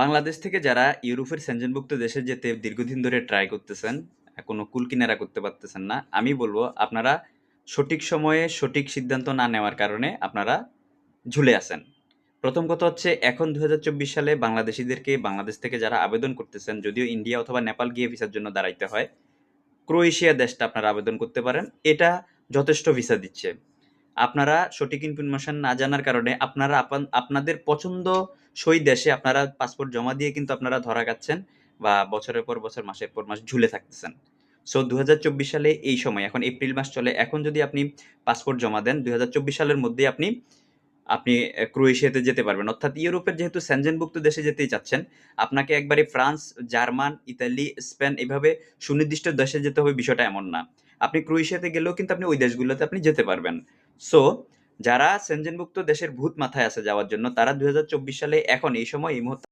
বাংলাদেশ থেকে যারা ইউরোপের সেনজেনভুক্ত দেশে যেতে দীর্ঘদিন ধরে ট্রাই করতেছেন, কোনো কুল কিনারা করতে পারতেছেন না। আমি বলব আপনারা সঠিক সময়ে সঠিক সিদ্ধান্ত না নেওয়ার কারণে আপনারা ঝুলে আছেন। প্রথম কথা হচ্ছে এখন ২০২৪ সালে বাংলাদেশিদেরকে বাংলাদেশ থেকে যারা আবেদন করতেছেন, যদিও ইন্ডিয়া অথবা নেপাল গিয়ে ভিসার জন্য দাঁড়াইতে হয়। ক্রোয়েশিয়া দেশটা আপনারা আবেদন করতে পারেন। এটা যথেষ্ট ভিসা দিচ্ছে। আপনারা সঠিক ইনফরমেশন না জানার কারণে আপনারা আপান আপনাদের পছন্দসই দেশে আপনারা পাসপোর্ট জমা দিয়ে কিন্তু আপনারা ধরা খাচ্ছেন বা বছরের পর বছর, মাসের পর মাস ঝুলে থাকতেছেন। সো ২০২৪ সালে এই সময় এখন এপ্রিল মাস চলে। এখন যদি আপনি পাসপোর্ট জমা দেন ২০২৪ সালের মধ্যে আপনি আপনি ক্রোয়েশিয়াতে যেতে পারবেন। অর্থাৎ ইউরোপের যেহেতু সেনজেনভুক্ত দেশে যেতেই চাচ্ছেন, আপনাকে একবারে ফ্রান্স, জার্মান, ইতালি, স্পেন এভাবে সুনির্দিষ্ট দেশে যেতে হবে বিষয়টা এমন না। আপনি ক্রোয়েশিয়াতে গেলেও কিন্তু আপনি ওই দেশগুলোতে আপনি যেতে পারবেন। সো যারা সেনজেনভুক্ত দেশের ভূত মাথায় আছে যাওয়ার জন্য, তারা ২০২৪ সালে এখন এই সময় এই মুহূর্তে